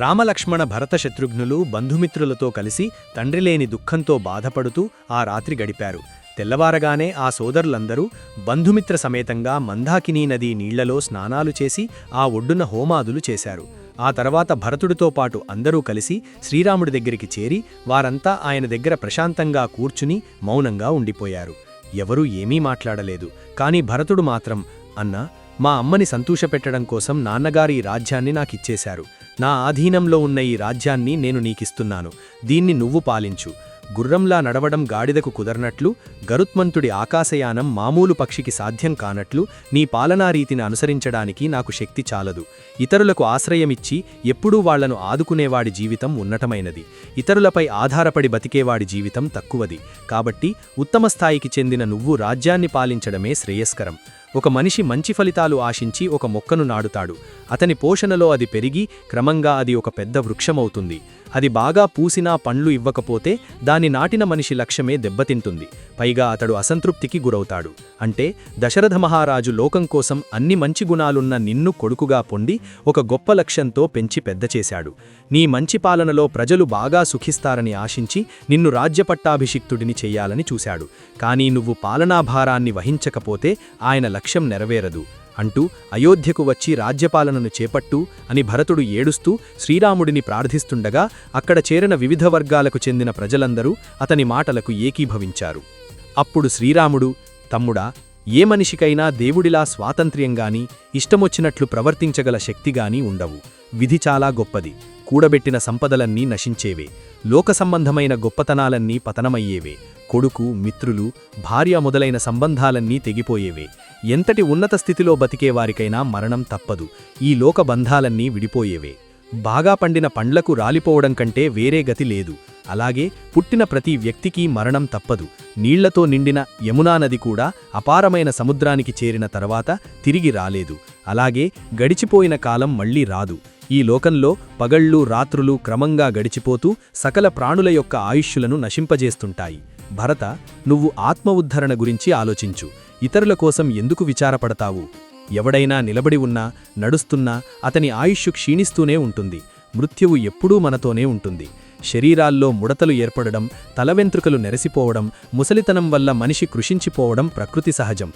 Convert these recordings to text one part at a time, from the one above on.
రామలక్ష్మణ భరత శత్రుఘ్నులు బంధుమిత్రులతో కలిసి తండ్రిలేని దుఃఖంతో బాధపడుతూ ఆ రాత్రి గడిపారు. తెల్లవారగానే ఆ సోదరులందరూ బంధుమిత్ర సమేతంగా మందాకినీ నదీ నీళ్ళలో స్నానాలు చేసి ఆ ఒడ్డున హోమాదులు చేశారు. ఆ తర్వాత భరతుడితో పాటు అందరూ కలిసి శ్రీరాముడి దగ్గరికి చేరి వారంతా ఆయన దగ్గర ప్రశాంతంగా కూర్చుని మౌనంగా ఉండిపోయారు. ఎవరూ ఏమీ మాట్లాడలేదు. కాని భరతుడు మాత్రం అన్నా మా అమ్మని సంతోషపెట్టడం కోసం నాన్నగారి ఈ రాజ్యాన్ని నాకిచ్చేశారు. నా ఆధీనంలో ఉన్న ఈ రాజ్యాన్ని నేను నీకిస్తున్నాను. దీన్ని నువ్వు పాలించు. గుర్రంలా నడవడం గాడిదకు కుదరనట్లు గరుత్మంతుడి ఆకాశయానం మామూలు పక్షికి సాధ్యం కానట్లు నీ పాలనారీతిని అనుసరించడానికి నాకు శక్తి చాలదు. ఇతరులకు ఆశ్రయమిచ్చి ఎప్పుడూ వాళ్ళను ఆదుకునేవాడి జీవితం ఉన్నటమైనది ఇతరులపై ఆధారపడి బతికేవాడి జీవితం తక్కువది. కాబట్టి ఉత్తమ స్థాయికి చెందిన నువ్వు రాజ్యాన్ని పాలించడమే శ్రేయస్కరం. ఒక మనిషి మంచి ఫలితాలు ఆశించి ఒక మొక్కను నాడుతాడు. అతని పోషణలో అది పెరిగి క్రమంగా అది ఒక పెద్ద వృక్షమవుతుంది. అది బాగా పూసినా పండ్లు ఇవ్వకపోతే దాని నాటిన మనిషి లక్ష్యమే దెబ్బతింటుంది. పైగా అతడు అసంతృప్తికి గురవుతాడు. అంటే దశరథ మహారాజు లోకం కోసం అన్ని మంచి గుణాలున్న నిన్ను కొడుకుగా పొండి ఒక గొప్ప లక్ష్యంతో పెంచి పెద్ద చేశాడు. నీ మంచి పాలనలో ప్రజలు బాగా సుఖిస్తారని ఆశించి నిన్ను రాజ్యపట్టాభిషిక్తుడిని చెయ్యాలని చూశాడు. కానీ నువ్వు పాలనాభారాన్ని వహించకపోతే ఆయన లక్ష్యం నెరవేరదు. అంటూ అయోధ్యకు వచ్చి రాజ్యపాలనను చేపట్టు అని భరతుడు ఏడుస్తూ శ్రీరాముడిని ప్రార్థిస్తుండగా అక్కడ చేరిన వివిధ వర్గాలకు చెందిన ప్రజలందరూ అతని మాటలకు ఏకీభవించారు. అప్పుడు శ్రీరాముడు తమ్ముడా ఏ మనిషికైనా దేవుడిలా స్వాతంత్ర్యంగాని ఇష్టమొచ్చినట్లు ప్రవర్తించగల శక్తిగాని ఉండవు. విధి చాలా గొప్పది. కూడబెట్టిన సంపదలన్నీ నశించేవే. లోక సంబంధమైన గొప్పతనాలన్నీ పతనమయ్యేవే. కొడుకు మిత్రులు భార్య మొదలైన సంబంధాలన్నీ తెగిపోయేవే. ఎంతటి ఉన్నత స్థితిలో బతికేవారికైనా మరణం తప్పదు. ఈ లోక బంధాలన్నీ విడిపోయేవే. బాగా పండిన పండ్లకు రాలిపోవడం కంటే వేరే గతి లేదు. అలాగే పుట్టిన ప్రతి వ్యక్తికి మరణం తప్పదు. నీళ్ళతో నిండిన యమునా నది కూడా అపారమైన సముద్రానికి చేరిన తర్వాత తిరిగి రాలేదు. అలాగే గడిచిపోయిన కాలం మళ్ళీ రాదు. ఈ లోకంలో పగళ్ళు రాత్రులు క్రమంగా గడిచిపోతూ సకల ప్రాణుల యొక్క ఆయుష్యులను నశింపజేస్తుంటాయి. భరత నువ్వు ఆత్మ ఉద్ధరణ గురించి ఆలోచించు. ఇతరుల కోసం ఎందుకు విచారపడతావు? ఎవడైనా నిలబడి ఉన్నా నడుస్తున్నా అతని ఆయుష్షు క్షీణిస్తూనే ఉంటుంది. మృత్యువు ఎప్పుడూ మనతోనే ఉంటుంది. శరీరాల్లో ముడతలు ఏర్పడడం తలవెంట్రుకలు నెరసిపోవడం ముసలితనం వల్ల మనిషి కృషించిపోవడం ప్రకృతి సహజం.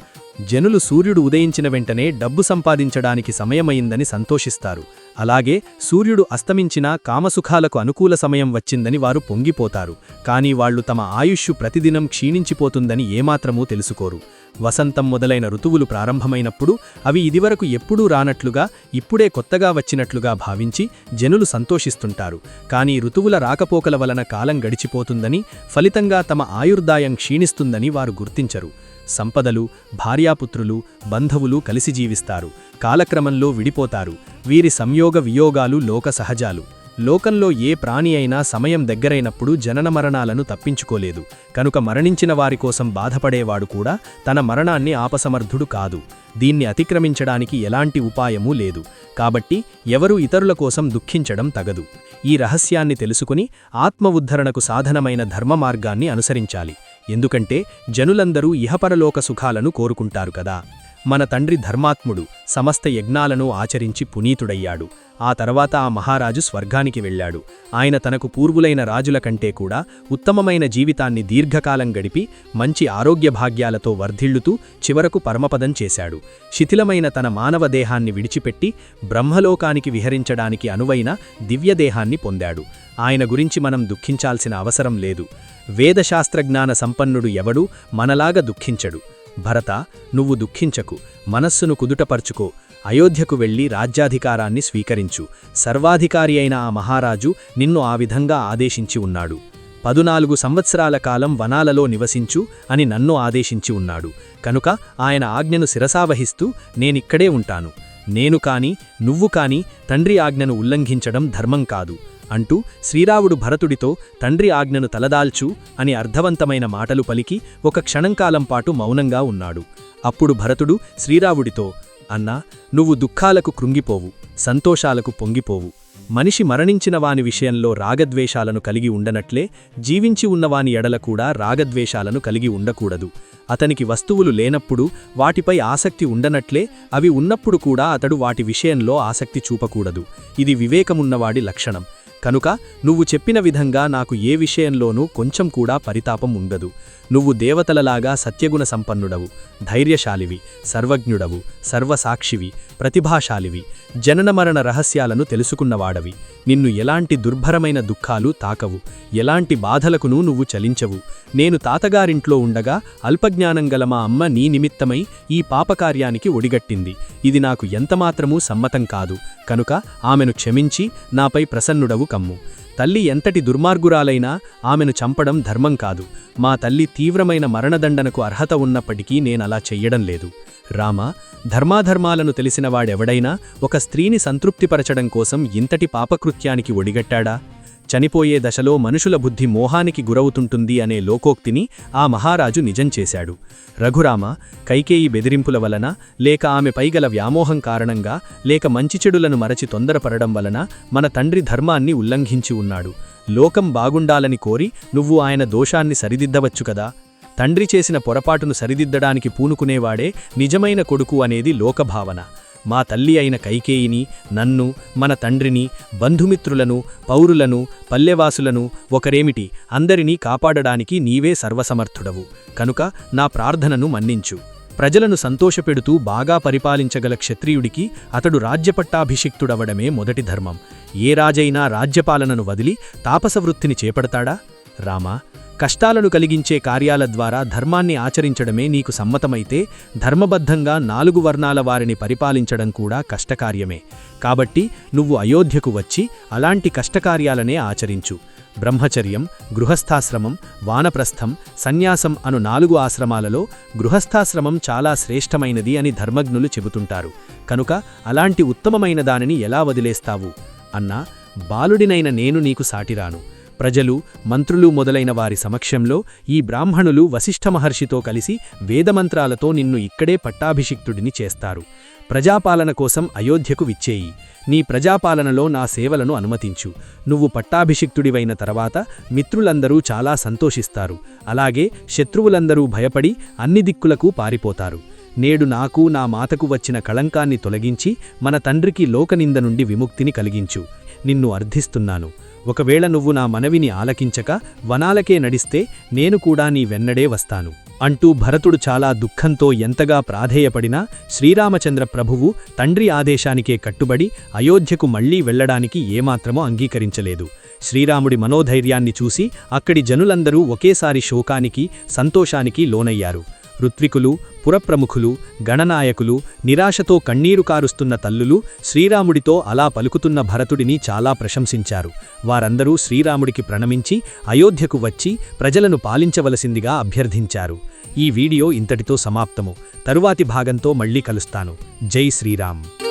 జనులు సూర్యుడు ఉదయించిన వెంటనే డబ్బు సంపాదించడానికి సమయమైందని సంతోషిస్తారు. అలాగే సూర్యుడు అస్తమించినా కామసుఖాలకు అనుకూల సమయం వచ్చిందని వారు పొంగిపోతారు. కానీ వాళ్ళు తమ ఆయుష్షు ప్రతిదినం క్షీణించిపోతుందని ఏమాత్రమూ తెలుసుకోరు. వసంతం మొదలైన ఋతువులు ప్రారంభమైనప్పుడు అవి ఇదివరకు ఎప్పుడూ రానట్లుగా ఇప్పుడే కొత్తగా వచ్చినట్లుగా భావించి జనులు సంతోషిస్తుంటారు. కానీ ఋతువుల రాకపోకల వలన కాలం గడిచిపోతుందని ఫలితంగా తమ ఆయుర్దాయం క్షీణిస్తుందని వారు గుర్తించరు. సంపదలు భార్యాపుత్రులు బంధవులు కలిసి జీవిస్తారు. కాలక్రమంలో విడిపోతారు. వీరి సంయోగ వియోగాలు లోక సహజాలు. లోకంలో ఏ ప్రాణి అయినా సమయం దగ్గరైనప్పుడు జనన మరణాలను తప్పించుకోలేదు. కనుక మరణించిన వారి కోసం బాధపడేవాడు కూడా తన మరణాన్ని ఆపసమర్థుడు కాదు. దీన్ని అతిక్రమించడానికి ఎలాంటి ఉపాయమూ లేదు. కాబట్టి ఎవరూ ఇతరుల కోసం దుఃఖించడం తగదు. ఈ రహస్యాన్ని తెలుసుకుని ఆత్మ ఉద్ధరణకు సాధనమైన ధర్మ మార్గాన్ని అనుసరించాలి. ఎందుకంటే జనులందరూ ఇహపరలోక సుఖాలను కోరుకుంటారు కదా. మన తండ్రి ధర్మాత్ముడు సమస్త యజ్ఞాలను ఆచరించి పునీతుడయ్యాడు. ఆ తర్వాత ఆ మహారాజు స్వర్గానికి వెళ్ళాడు. ఆయన తనకు పూర్వులైన రాజుల కంటే కూడా ఉత్తమమైన జీవితాన్ని దీర్ఘకాలం గడిపి మంచి ఆరోగ్య భాగ్యాలతో వర్ధిల్లుతూ చివరకు పరమపదం చేశాడు. శిథిలమైన తన మానవ దేహాన్ని విడిచిపెట్టి బ్రహ్మలోకానికి విహరించడానికి అనువైన దివ్యదేహాన్ని పొందాడు. ఆయన గురించి మనం దుఃఖించాల్సిన అవసరం లేదు. వేదశాస్త్రజ్ఞాన సంపన్నుడు ఎవడూ మనలాగా దుఃఖించడు. భరత నువ్వు దుఃఖించకు మనస్సును కుదుటపరుచుకో అయోధ్యకు వెళ్ళి రాజ్యాధికారాన్ని స్వీకరించు. సర్వాధికారి అయిన ఆ మహారాజు నిన్ను ఆ విధంగా ఆదేశించి ఉన్నాడు. పదునాలుగు సంవత్సరాల కాలం వనాలలో నివసించు అని నన్ను ఆదేశించి ఉన్నాడు. కనుక ఆయన ఆజ్ఞను శిరసావహిస్తూ నేనిక్కడే ఉంటాను. నేను కాని నువ్వు కాని తండ్రి ఆజ్ఞను ఉల్లంఘించడం ధర్మం కాదు. అంటూ శ్రీరావుడు భరతుడితో తండ్రి ఆజ్ఞను తలదాల్చు అని అర్థవంతమైన మాటలు పలికి ఒక క్షణంకాలం పాటు మౌనంగా ఉన్నాడు. అప్పుడు భరతుడు శ్రీరావుడితో అన్నా నువ్వు దుఃఖాలకు కృంగిపోవు సంతోషాలకు పొంగిపోవు. మనిషి మరణించిన వాని విషయంలో రాగద్వేషాలను కలిగి ఉండనట్లే జీవించి ఉన్నవాని ఎడల కూడా రాగద్వేషాలను కలిగి ఉండకూడదు. అతనికి వస్తువులు లేనప్పుడు వాటిపై ఆసక్తి ఉండనట్లే అవి ఉన్నప్పుడు కూడా అతడు వాటి విషయంలో ఆసక్తి చూపకూడదు. ఇది వివేకమున్నవాడి లక్షణం. కనుక నువ్వు చెప్పిన విధంగా నాకు ఏ విషయంలోనూ కొంచెం కూడా పరితాపం ఉండదు. నువ్వు దేవతలలాగా సత్యగుణ సంపన్నుడవు ధైర్యశాలివి సర్వజ్ఞుడవు సర్వసాక్షివి ప్రతిభాశాలివి జననమరణ రహస్యాలను తెలుసుకున్నవాడవి. నిన్ను ఎలాంటి దుర్భరమైన దుఃఖాలు తాకవు ఎలాంటి బాధలకునూ నువ్వు చలించవు. నేను తాతగారింట్లో ఉండగా అల్పజ్ఞానం గల మా అమ్మ నీ నిమిత్తమై ఈ పాపకార్యానికి ఒడిగట్టింది. ఇది నాకు ఎంతమాత్రమూ సమ్మతం కాదు. కనుక ఆమెను క్షమించి నాపై ప్రసన్నుడవు కమ్ము. తల్లి ఎంతటి దుర్మార్గురాలైనా ఆమెను చంపడం ధర్మం కాదు. మా తల్లి తీవ్రమైన మరణదండనకు అర్హత ఉన్నప్పటికీ నేనలా చెయ్యడం లేదు. రామ ధర్మాధర్మాలను తెలిసినవాడెవడైనా ఒక స్త్రీని సంతృప్తిపరచడం కోసం ఇంతటి పాపకృత్యానికి ఒడిగట్టాడా? చనిపోయే దశలో మనుషుల బుద్ధి మోహానికి గురవుతుంటుంది అనే లోకోక్తిని ఆ మహారాజు నిజం చేశాడు. రఘురామ కైకేయి బెదిరింపుల వలన లేక ఆమె పైగల వ్యామోహం కారణంగా లేక మంచి చెడులను మరచి తొందరపడడం వలన మన తండ్రి ధర్మాన్ని ఉల్లంఘించి ఉన్నాడు. లోకం బాగుండాలని కోరి నువ్వు ఆయన దోషాన్ని సరిదిద్దవచ్చు కదా? తండ్రి చేసిన పొరపాటును సరిదిద్దడానికి పూనుకునేవాడే నిజమైన కొడుకు అనేది లోకభావన. మా తల్లి అయిన కైకేయిని నన్ను మన తండ్రిని బంధుమిత్రులను పౌరులను పల్లెవాసులను ఒకరేమిటి అందరినీ కాపాడడానికి నీవే సర్వసమర్థుడవు. కనుక నా ప్రార్థనను మన్నించు. ప్రజలను సంతోషపెడుతూ బాగా పరిపాలించగల క్షత్రియుడికి అతడు రాజ్యపట్టాభిషిక్తుడవడమే మొదటి ధర్మం. ఏ రాజైనా రాజ్యపాలనను వదిలి తాపసవృత్తిని చేపడతాడా? రామా కష్టాలను కలిగించే కార్యాల ద్వారా ధర్మాన్ని ఆచరించడమే నీకు సమ్మతమైతే ధర్మబద్ధంగా నాలుగు వర్ణాల వారిని పరిపాలించడం కూడా కష్టకార్యమే. కాబట్టి నువ్వు అయోధ్యకు వచ్చి అలాంటి కష్టకార్యాలనే ఆచరించు. బ్రహ్మచర్యం గృహస్థాశ్రమం వానప్రస్థం సన్యాసం అను నాలుగు ఆశ్రమాలలో గృహస్థాశ్రమం చాలా శ్రేష్టమైనది అని ధర్మజ్ఞులు చెబుతుంటారు. కనుక అలాంటి ఉత్తమమైన దానిని ఎలా వదిలేస్తావు? అన్నా బాలుడినైన నేను నీకు సాటిరాను. ప్రజలు మంత్రులు మొదలైన వారి సమక్షంలో ఈ బ్రాహ్మణులు వశిష్ఠ మహర్షితో కలిసి వేదమంత్రాలతో నిన్ను ఇక్కడే పట్టాభిషిక్తుడిని చేస్తారు. ప్రజాపాలన కోసం అయోధ్యకు విచ్చేయి. నీ ప్రజాపాలనలో నా సేవలను అనుమతించు. నువ్వు పట్టాభిషిక్తుడివైన తర్వాత మిత్రులందరూ చాలా సంతోషిస్తారు. అలాగే శత్రువులందరూ భయపడి అన్ని దిక్కులకు పారిపోతారు. నేడు నాకు నా మాతకు వచ్చిన కళంకాన్ని తొలగించి మన తండ్రికి లోకనింద నుండి విముక్తిని కలిగించు. నిన్ను అర్థిస్తున్నాను. ఒకవేళ నువ్వు నా మనవిని ఆలకించక వనాలకే నడిస్తే నేను కూడా నీ వెన్నడే వస్తాను. అంటూ భరతుడు చాలా దుఃఖంతో ఎంతగా ప్రాధేయపడినా శ్రీరామచంద్ర ప్రభువు తండ్రి ఆదేశానికే కట్టుబడి అయోధ్యకు మళ్ళీ వెళ్ళడానికి ఏమాత్రమో అంగీకరించలేదు. శ్రీరాముడి మనోధైర్యాన్ని చూసి అక్కడి జనులందరూ ఒకేసారి శోకానికి సంతోషానికి లోనయ్యారు. ఋత్వికులు పురప్రముఖులు గణనాయకులు నిరాశతో కన్నీరు కారుస్తున్న తల్లులు శ్రీరాముడితో అలా పలుకుతున్న భరతుడిని చాలా ప్రశంసించారు. వారందరూ శ్రీరాముడికి ప్రణమించి అయోధ్యకు వచ్చి ప్రజలను పాలించవలసిందిగా అభ్యర్థించారు. ఈ వీడియో ఇంతటితో సమాప్తము. తరువాతి భాగంతో మళ్ళీ కలుస్తాను. జై శ్రీరామ్.